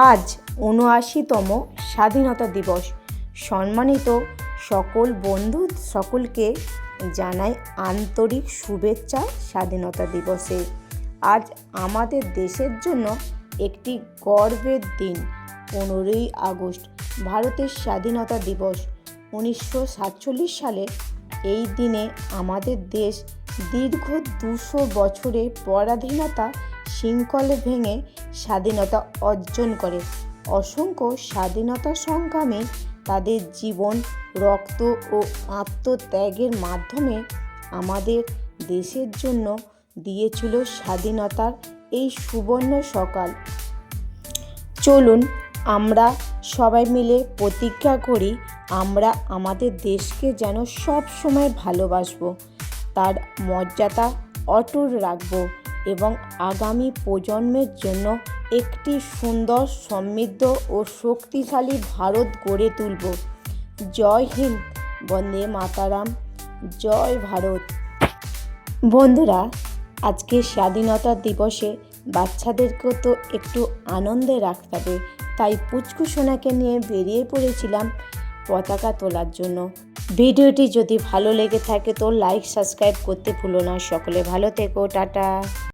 আজ উনআশিতম স্বাধীনতা দিবস। সম্মানিত সকল বন্ধু, সকলকে জানাই আন্তরিক শুভেচ্ছা স্বাধীনতা দিবসে। আজ আমাদের দেশের জন্য একটি গর্বের দিন, পনেরোই আগস্ট। ভারতের স্বাধীনতা দিবস, উনিশশো সাতচল্লিশ সালে। এই দিনে আমাদের দেশ দীর্ঘ দুশো বছরের পরাধীনতা শৃঙ্খল ভেঙে স্বাধীনতা অর্জন করে। অসংখ্য স্বাধীনতা সংগ্রামে তাদের জীবন, রক্ত ও আত্মত্যাগের মাধ্যমে আমাদের দেশের জন্য দিয়েছিল স্বাধীনতার এই সুবর্ণ সকাল। চলুন আমরা সবাই মিলে প্রতিজ্ঞা করি, আমরা আমাদের দেশকে যেন সব সময় ভালোবাসবো, তার মর্যাদা অটুট রাখব। এবং আগামী প্রজন্মের জন্য একটি সুন্দর, সমৃদ্ধ ও শক্তিশালী ভারত গড়ে তুলব। জয় হিন্দ, বন্দে মাতারাম, জয় ভারত। বন্ধুরা, আজকে স্বাধীনতা দিবসে বাচ্চাদেরকেও তো একটু আনন্দে রাখতে হবে, তাই পুচকু সোনাকে নিয়ে বেরিয়ে পড়েছিলাম পতাকা তোলার জন্য। ভিডিওটি যদি ভালো লেগে থাকে তো লাইক, সাবস্ক্রাইব করতে ভুলো না। সকলে ভালো থেকো, টাটা।